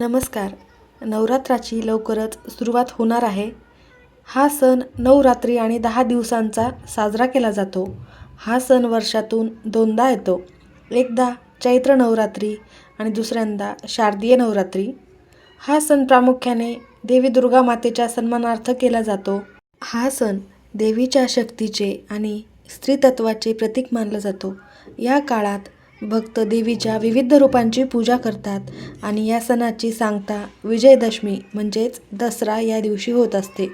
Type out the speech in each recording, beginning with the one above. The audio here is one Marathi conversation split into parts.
नमस्कार. नवरात्राची लवकरच सुरुवात होणार आहे. हा सण नऊ रात्री आणि दहा दिवसांचा साजरा केला जातो. हा सण वर्षातून दोनदा येतो. एकदा चैत्र नवरात्री आणि दुसऱ्यांदा शारदीय नवरात्री. हा सण प्रामुख्याने देवी दुर्गा मातेच्या सन्मानार्थ केला जातो. हा सण देवीच्या शक्तीचे आणि स्त्रीतत्वाचे प्रतीक मानला जातो. या काळात भक्त देवीच्या विविध रूपांची पूजा करतात आणि या सणाची सांगता विजयदशमी म्हणजेच दसरा या दिवशी होत असते.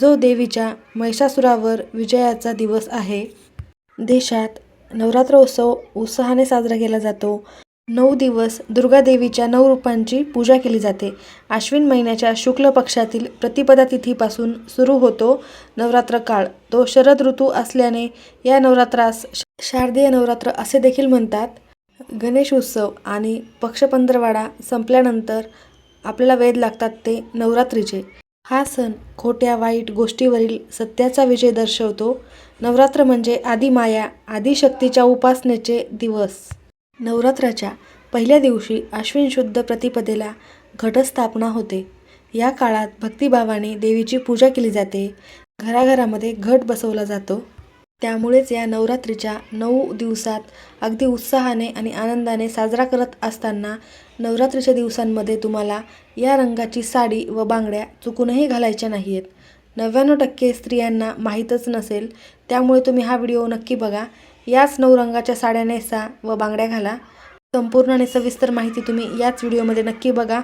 जो देवीच्या महिषासुरावर विजयाचा दिवस आहे. देशात नवरात्र उत्सव उत्साहाने साजरा केला जातो. नऊ दिवस दुर्गा देवीच्या नऊ रूपांची पूजा केली जाते. आश्विन महिन्याच्या शुक्ल पक्षातील प्रतिपदा तिथीपासून सुरू होतो नवरात्र काळ. तो शरद ऋतू असल्याने या नवरात्रास शारदीय नवरात्र असे देखील म्हणतात. गणेश उत्सव आणि पक्षपंधरवाडा संपल्यानंतर आपल्याला वेध लागतात ते नवरात्रीचे. हा सण खोट्या वाईट गोष्टीवरील सत्याचा विजय दर्शवतो. नवरात्र म्हणजे आदिमाया आदिशक्तीच्या उपासनेचे दिवस. नवरात्राच्या पहिल्या दिवशी आश्विन शुद्ध प्रतिपदेला घटस्थापना होते. या काळात भक्तिभावाने देवीची पूजा केली जाते. घराघरामध्ये घट बसवला जातो. त्यामुळेच या नवरात्रीच्या नऊ दिवसात अगदी उत्साहाने आणि आनंदाने साजरा करत असताना नवरात्रीच्या दिवसांमध्ये तुम्हाला या रंगाची साडी व बांगड्या चुकूनही घालायच्या नाही आहेत नव्याण्णव टक्के स्त्रियांना माहीतच नसेल त्यामुळे तुम्ही हा व्हिडिओ नक्की बघा. याच नऊ रंगाच्या साड्या नेसा व बांगड्या घाला. संपूर्ण आणि सविस्तर माहिती तुम्ही याच व्हिडिओमध्ये नक्की बघा.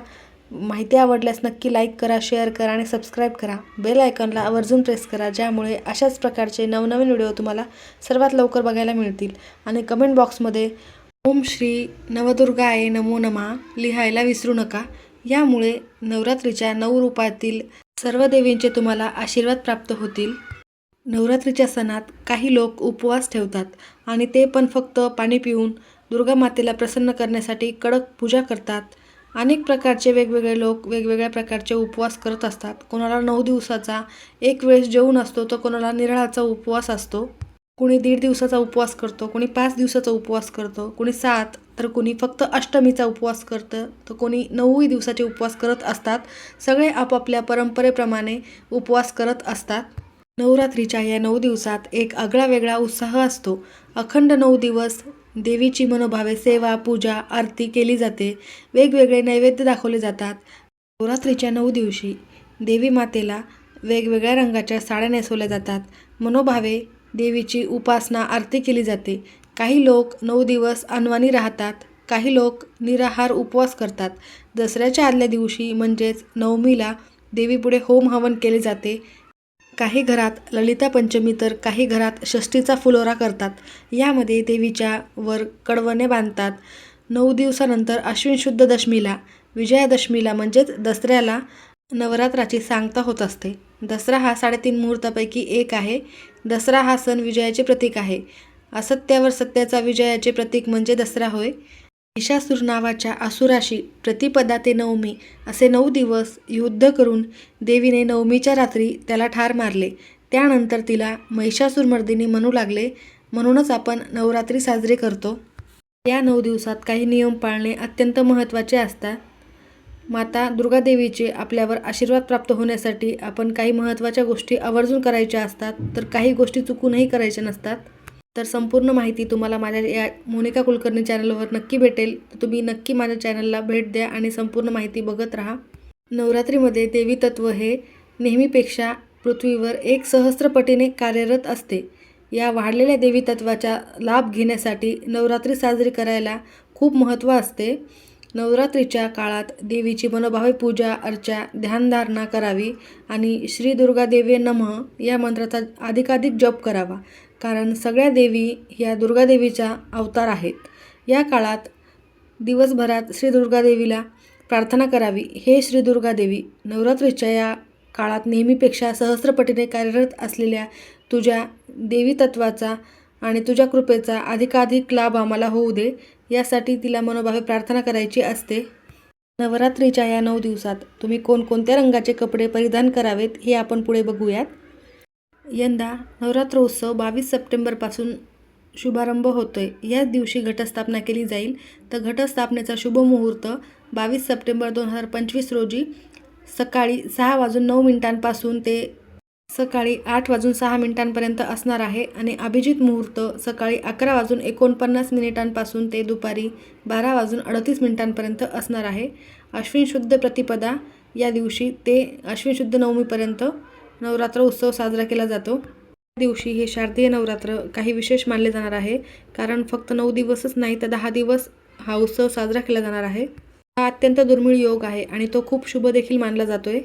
माहिती आवडल्यास नक्की लाईक करा शेअर करा आणि सबस्क्राईब करा. बेल आयकॉनला आवर्जून प्रेस करा ज्यामुळे अशाच प्रकारचे नवनवीन व्हिडिओ तुम्हाला सर्वात लवकर बघायला मिळतील. आणि कमेंट बॉक्समध्ये ओम श्री नवदुर्गाय नमो नमा लिहायला विसरू नका. यामुळे नवरात्रीच्या नऊ रूपातील सर्व देवींचे तुम्हाला आशीर्वाद प्राप्त होतील. नवरात्रीच्या सणात काही लोक उपवास ठेवतात आणि ते पण फक्त पाणी पिऊन दुर्गा मातेला प्रसन्न करण्यासाठी कडक पूजा करतात. अनेक प्रकारचे वेगवेगळे लोक वेगवेगळ्या प्रकारचे उपवास करत असतात. कोणाला नऊ दिवसाचा एक वेळेस जेवण असतो तर कोणाला निराळाचा उपवास असतो. कुणी दीड दिवसाचा उपवास करतो कुणी पाच दिवसाचा उपवास करतो कुणी सात तर कुणी फक्त अष्टमीचा उपवास करतं तर कोणी नऊही दिवसाचे उपवास करत असतात. सगळे आपापल्या परंपरेप्रमाणे उपवास करत असतात. नवरात्रीच्या या नऊ दिवसात एक आगळा वेगळा उत्साह असतो. अखंड नऊ दिवस देवीची मनोभावे सेवा पूजा आरती केली जाते. वेगवेगळे नैवेद्य दाखवले जातात. नवरात्रीच्या नऊ दिवशी देवी मातेला वेगवेगळ्या रंगाच्या साड्या नेसवल्या जातात. मनोभावे देवीची उपासना आरती केली जाते. काही लोक नऊ दिवस अनवाणी राहतात काही लोक निराहार उपवास करतात. दसऱ्याच्या आदल्या दिवशी म्हणजेच नवमीला देवीपुढे होम हवन केले जाते. काही घरात ललिता पंचमी तर काही घरात षष्टीचा फुलोरा करतात. यामध्ये देवीच्या वर कडवणे बांधतात. नऊ दिवसानंतर अश्विन शुद्ध दशमीला विजयादशमीला म्हणजेच दसऱ्याला नवरात्राची सांगता होत असते. दसरा हा साडेतीन मुहूर्तापैकी एक आहे. दसरा हा सण विजयाचे प्रतीक आहे. असत्यावर सत्याचा विजयाचे प्रतीक म्हणजे दसरा होय. महिषासूर नावाच्या असुराशी प्रतिपदा ते नवमी असे नऊ दिवस युद्ध करून देवीने नवमीच्या रात्री त्याला ठार मारले. त्यानंतर तिला महिषासूरमर्दिनी म्हणू लागले म्हणूनच आपण नवरात्री साजरी करतो. या नऊ दिवसात काही नियम पाळणे अत्यंत महत्त्वाचे असतात. माता दुर्गादेवीचे आपल्यावर आशीर्वाद प्राप्त होण्यासाठी आपण काही महत्त्वाच्या गोष्टी आवर्जून करायच्या असतात तर काही गोष्टी चुकूनही करायच्या नसतात. तर संपूर्ण माहिती तुम्हाला माझ्या या मोनिका कुलकर्णी चॅनलवर नक्की भेटेल. तुम्ही नक्की माझ्या चॅनलला भेट द्या आणि संपूर्ण माहिती बघत राहा. नवरात्रीमध्ये देवी तत्व हे नेहमीपेक्षा पृथ्वीवर एक सहस्त्रपटीने कार्यरत असते. या वाढलेल्या देवी तत्वाचा लाभ घेण्यासाठी नवरात्री साजरी करायला खूप महत्त्व असते. नवरात्रीच्या काळात देवीची मनोभावे पूजा अर्चा ध्यानधारणा करावी आणि श्री दुर्गा देवे नमः या मंत्राचा अधिकाधिक जप करावा. कारण सगळ्या देवी ह्या दुर्गादेवीचा अवतार आहेत. या काळात दिवसभरात श्री दुर्गादेवीला प्रार्थना करावी. हे श्री दुर्गादेवी नवरात्रीच्या या काळात नेहमीपेक्षा सहस्रपटीने कार्यरत असलेल्या तुझ्या देवी तत्वाचा आणि तुझ्या कृपेचा अधिकाधिक लाभ आम्हाला होऊ दे. यासाठी तिला मनोभावे प्रार्थना करायची असते. नवरात्रीच्या या नऊ दिवसात तुम्ही कोणकोणत्या रंगाचे कपडे परिधान करावेत हे आपण पुढे बघूयात. यंदा नवरात्रोत्सव बावीस सप्टेंबरपासून शुभारंभ होतोय. याच दिवशी घटस्थापना केली जाईल. तर घटस्थापनेचा शुभ मुहूर्त बावीस सप्टेंबर दोन हजार पंचवीस रोजी सकाळी सहा वाजून नऊ मिनिटांपासून ते सकाळी आठ वाजून सहा मिनिटांपर्यंत असणार आहे आणि अभिजित मुहूर्त सकाळी अकरा वाजून एकोणपन्नास मिनिटांपासून ते दुपारी बारा वाजून अडतीस मिनिटांपर्यंत असणार आहे. अश्विन शुद्ध प्रतिपदा या दिवशी ते अश्विन शुद्ध नवमीपर्यंत नवरात्र उत्सव साजरा केला जातो. त्या दिवशी हे शारदीय नवरात्र काही विशेष मानले जाणार आहे. कारण फक्त नऊ दिवसच नाही तर दहा दिवस हा उत्सव साजरा केला जाणार आहे. हा अत्यंत दुर्मिळ योग आहे आणि तो खूप शुभ देखील मानला जातोय.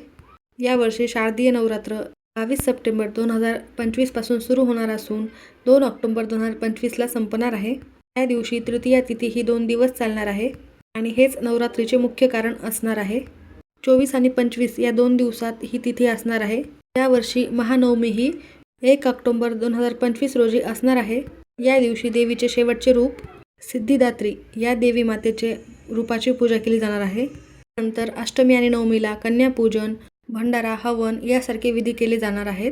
यावर्षी शारदीय नवरात्र बावीस सप्टेंबर दोन हजार पंचवीसपासून सुरू होणार असून दोन ऑक्टोबर दोन हजार पंचवीसला संपणार आहे. या दिवशी तृतीया तिथी ही दोन दिवस चालणार आहे आणि हेच नवरात्रीचे मुख्य कारण असणार आहे. चोवीस आणि पंचवीस या दोन दिवसात ही तिथी असणार आहे. यावर्षी महानवमी ही एक ऑक्टोंबर दोन हजार पंचवीस रोजी असणार आहे. या दिवशी देवीचे शेवटचे रूप सिद्धिदात्री या देवी मातेचे रूपाची पूजा केली जाणार आहे. नंतर अष्टमी आणि नवमीला कन्यापूजन भंडारा हवन यासारखे विधी केले जाणार आहेत.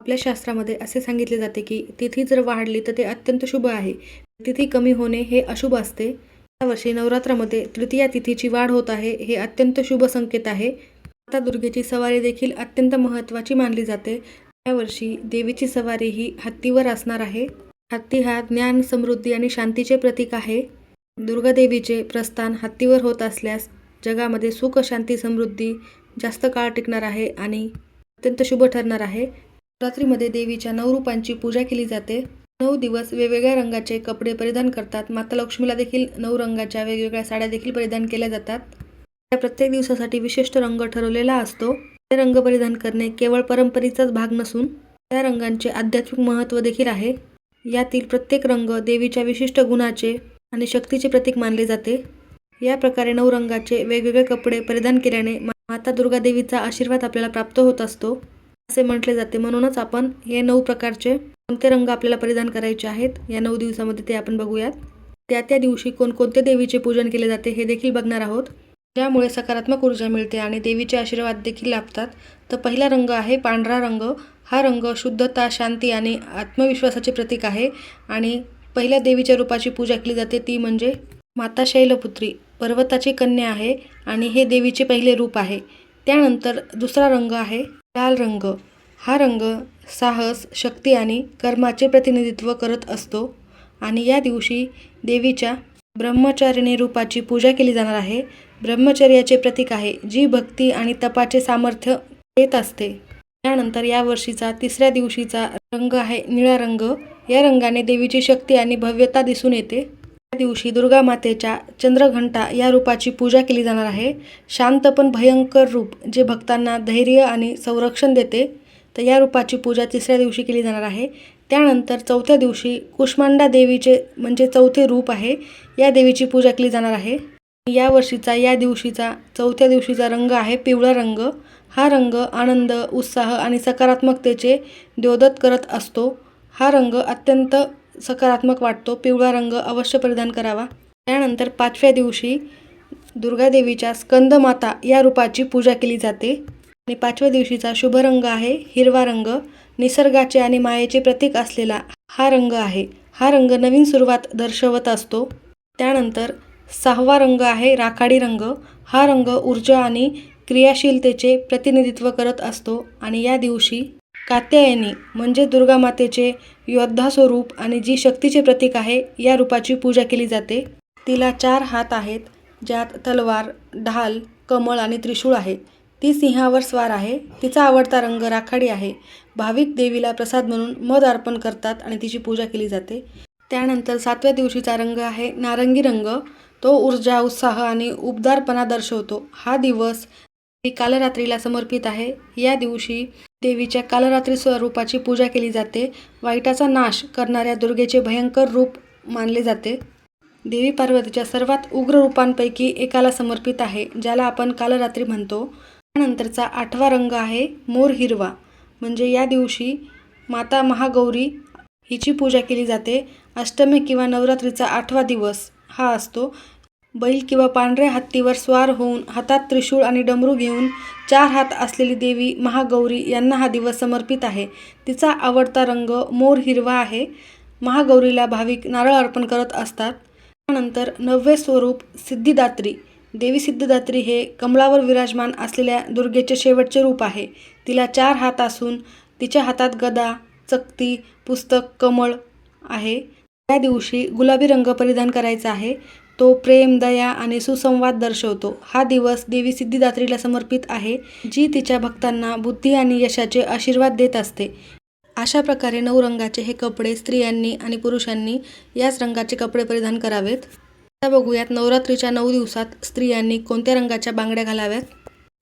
आपल्या शास्त्रामध्ये असे सांगितले जाते की तिथी जर वाढली तर ते अत्यंत शुभ आहे. तिथी कमी होणे हे अशुभ असते. यावर्षी नवरात्रामध्ये तृतीया तिथीची वाढ होत आहे हे अत्यंत शुभ संकेत आहे. आता दुर्गेची सवारी देखील अत्यंत महत्त्वाची मानली जाते. यावर्षी देवीची सवारी ही हत्तीवर असणार आहे. हत्ती हा ज्ञान समृद्धी आणि शांतीचे प्रतीक आहे. दुर्गादेवीचे प्रस्थान हत्तीवर होत असल्यास जगामध्ये सुख शांती समृद्धी जास्त काळ टिकणार आहे आणि अत्यंत शुभ ठरणार आहे. नवरात्रीमध्ये देवीच्या नऊ रूपांची पूजा केली जाते. नऊ दिवस वेगवेगळ्या रंगाचे कपडे परिधान करतात. माता लक्ष्मीला देखील नऊ रंगाच्या वेगवेगळ्या साड्या देखील परिधान केल्या जातात. प्रत्येक दिवसासाठी विशिष्ट रंग ठरवलेला असतो. ते रंग परिधान करणे केवळ परंपरेचाच भाग नसून त्या रंगांचे आध्यात्मिक महत्त्व देखील आहे. यातील प्रत्येक रंग देवीच्या विशिष्ट गुणाचे आणि शक्तीचे प्रतीक मानले जाते. या प्रकारे नऊ रंगाचे वेगवेगळे कपडे परिधान केल्याने माता दुर्गा देवीचा आशीर्वाद आपल्याला प्राप्त होत असतो. असे म्हटले जाते. म्हणूनच आपण हे नऊ प्रकारचे कोणते रंग आपल्याला परिधान करायचे आहेत या नऊ दिवसामध्ये ते आपण बघूयात. त्या त्या दिवशी कोणकोणते देवीचे पूजन केले जाते हे देखील बघणार आहोत. ज्यामुळे सकारात्मक ऊर्जा मिळते आणि देवीचे आशीर्वाद देखील लाभतात. तर पहिला रंग आहे पांढरा रंग. हा रंग शुद्धता शांती आणि आत्मविश्वासाचे प्रतीक आहे आणि पहिल्या देवीच्या रूपाची पूजा केली जाते. ती म्हणजे माता शैलपुत्री पर्वताची कन्या आहे आणि हे देवीचे पहिले रूप आहे. त्यानंतर दुसरा रंग आहे लाल रंग. हा रंग साहस शक्ती आणि कर्माचे प्रतिनिधित्व करत असतो आणि या दिवशी देवीच्या ब्रह्मचारिणी रूपाची पूजा केली जाणार आहे. ब्रह्मचर्याचे प्रतीक आहे जी भक्ती आणि तपाचे सामर्थ्य देत असते. त्यानंतर या वर्षीचा तिसऱ्या दिवशीचा रंग आहे निळा रंग. या रंगाने देवीची शक्ती आणि भव्यता दिसून येते. त्या दिवशी दुर्गा मातेच्या चंद्रघंटा या रूपाची पूजा केली जाणार आहे. शांत पण भयंकर रूप जे भक्तांना धैर्य आणि संरक्षण देते. तर या रूपाची पूजा तिसऱ्या दिवशी केली जाणार आहे. त्यानंतर चौथ्या दिवशी कुष्मांडा देवीचे म्हणजे चौथे रूप आहे या देवीची पूजा केली जाणार आहे. या वर्षीचा या दिवशीचा चौथ्या दिवशीचा रंग आहे पिवळा रंग. हा रंग आनंद उत्साह आणि सकारात्मकतेचे द्योदत करत असतो. हा रंग अत्यंत सकारात्मक वाटतो. पिवळा रंग अवश्य परिधान करावा. त्यानंतर पाचव्या दिवशी दुर्गादेवीच्या स्कंदमाता या रूपाची पूजा केली जाते. आणि पाचव्या दिवशीचा शुभ रंग आहे हिरवा रंग. निसर्गाचे आणि मायेचे प्रतीक असलेला हा रंग आहे. हा रंग नवीन सुरुवात दर्शवत असतो. त्यानंतर सहावा रंग आहे राखाडी रंग. हा रंग ऊर्जा आणि क्रियाशीलतेचे प्रतिनिधित्व करत असतो आणि या दिवशी कात्यायनी म्हणजे दुर्गा मातेचे योद्धा स्वरूप आणि जी शक्तीचे प्रतीक आहे या रूपाची पूजा केली जाते. तिला चार हात आहेत ज्यात तलवार ढाल कमळ आणि त्रिशूळ आहे. ती सिंहावर स्वार आहे. तिचा आवडता रंग राखाडी आहे. भाविक देवीला प्रसाद म्हणून मध अर्पण करतात आणि तिची पूजा केली जाते. त्यानंतर सातव्या दिवशीचा रंग आहे नारंगी रंग. तो ऊर्जा उत्साह आणि उबदारपणा दर्शवतो. हा दिवस ही कालरात्रीला समर्पित आहे. या दिवशी देवीच्या कालरात्री स्वरूपाची पूजा केली जाते. वाईटाचा नाश करणाऱ्या दुर्गेचे भयंकर रूप मानले जाते. देवी पार्वतीच्या सर्वात उग्र रूपांपैकी एकाला समर्पित आहे ज्याला आपण कालरात्री म्हणतो. त्यानंतरचा आठवा रंग आहे मोर हिरवा. म्हणजे या दिवशी माता महागौरी हिची पूजा केली जाते. अष्टमी किंवा नवरात्रीचा आठवा दिवस हा असतो. बैल किंवा पांढऱ्या हत्तीवर स्वार होऊन हातात त्रिशूळ आणि डमरू घेऊन चार हात असलेली देवी महागौरी यांना हा दिवस समर्पित आहे. तिचा आवडता रंग मोर हिरवा आहे. महागौरीला भाविक नारळ अर्पण करत असतात. त्यानंतर नववे स्वरूप सिद्धिदात्री. देवी सिद्धिदात्री हे कमळावर विराजमान असलेल्या दुर्गेचे शेवटचे रूप आहे. तिला चार हात असून तिच्या हातात गदा चकती पुस्तक कमळ आहे. त्या दिवशी गुलाबी रंग परिधान करायचा आहे. तो प्रेम दया आणि सुसंवाद दर्शवतो. हा दिवस देवी सिद्धिदात्रीला समर्पित आहे जी तिच्या भक्तांना बुद्धी आणि यशाचे आशीर्वाद देत असते. अशा प्रकारे नऊ रंगाचे हे कपडे स्त्रियांनी आणि पुरुषांनी याच रंगाचे कपडे परिधान करावेत. आता बघूयात नवरात्रीच्या नऊ दिवसात स्त्रियांनी कोणत्या रंगाच्या बांगड्या घालाव्यात?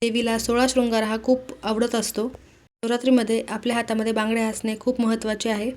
देवीला सोळा शृंगार हा खूप आवडत असतो. नवरात्रीमध्ये आपल्या हातामध्ये बांगड्या असणे खूप महत्त्वाचे आहे.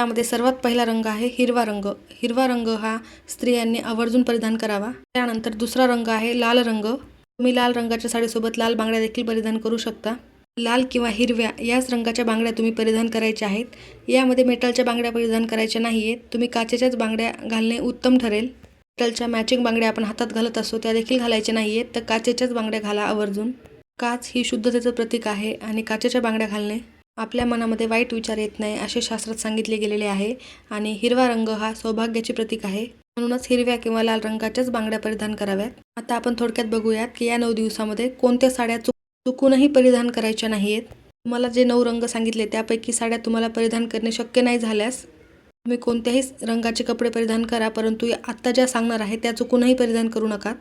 त्यामध्ये सर्वात पहिला रंग आहे हिरवा रंग. हिरवा रंग हा स्त्रियांनी आवर्जून परिधान करावा. त्यानंतर दुसरा रंग आहे लाल रंग. तुम्ही लाल रंगाच्या साडीसोबत लाल बांगड्या देखील परिधान करू शकता. लाल किंवा हिरव्या याच रंगाच्या बांगड्या तुम्ही परिधान करायच्या आहेत. यामध्ये मेटलच्या बांगड्या परिधान करायच्या नाही आहेत तुम्ही काचेच्याच बांगड्या घालणे उत्तम ठरेल. मेटलच्या मॅचिंग बांगड्या आपण हातात घालत असतो त्या देखील घालायच्या नाही आहेत तर काचेच्याच बांगड्या घाला आवर्जून. काच ही शुद्धतेचं प्रतीक आहे आणि काचेच्या बांगड्या घालणे आपल्या मनामध्ये वाईट विचार येत नाही असे शास्त्रात सांगितले गेलेले आहे. आणि हिरवा रंग हा सौभाग्याचे प्रतीक आहे. म्हणूनच हिरव्या किंवा लाल रंगाच्याच बांगड्या परिधान कराव्यात. आता आपण थोडक्यात बघूयात की या नऊ दिवसामध्ये कोणत्या साड्या चुक चुकूनही परिधान करायच्या नाही आहेत तुम्हाला जे नऊ रंग सांगितले त्यापैकी साड्या तुम्हाला परिधान करणे शक्य नाही झाल्यास तुम्ही कोणत्याही रंगाचे कपडे परिधान करा परंतु आत्ता ज्या सांगणार आहे त्या चुकूनही परिधान करू नका.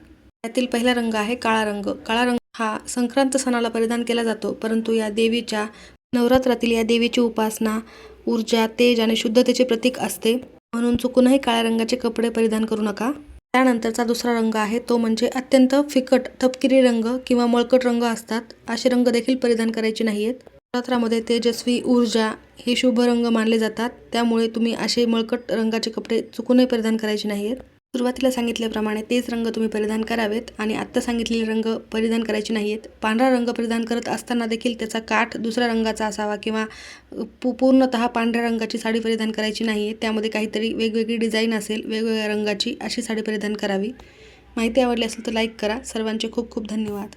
त्यातील पहिला रंग आहे काळा रंग. काळा रंग हा संक्रांत सणाला परिधान केला जातो परंतु या देवीच्या नवरात्रातील या देवीची उपासना ऊर्जा तेज आणि शुद्धतेचे प्रतीक असते. म्हणून चुकूनही काळ्या रंगाचे कपडे परिधान करू नका. त्यानंतरचा दुसरा रंग आहे तो म्हणजे अत्यंत फिकट तपकिरी रंग किंवा मळकट रंग असतात. असे रंग देखील परिधान करायचे नाही आहेत नवरात्रामध्ये तेजस्वी ऊर्जा हे शुभ रंग मानले जातात. त्यामुळे तुम्ही असे मळकट रंगाचे कपडे चुकूनही परिधान करायचे नाही आहेत सुरुवातीला सांगितल्याप्रमाणे तेच रंग तुम्ही परिधान करावेत आणि आत्ता सांगितलेले रंग परिधान करायचे नाही आहेत पांढरा रंग परिधान करत असताना देखील त्याचा काठ दुसऱ्या रंगाचा असावा किंवा पू पूर्णतः पांढऱ्या रंगाची साडी परिधान करायची नाही आहे त्यामध्ये काहीतरी वेगवेगळी डिझाईन असेल वेगवेगळ्या रंगाची अशी साडी परिधान करावी. माहिती आवडली असेल तर लाईक करा. सर्वांचे खूप खूप धन्यवाद.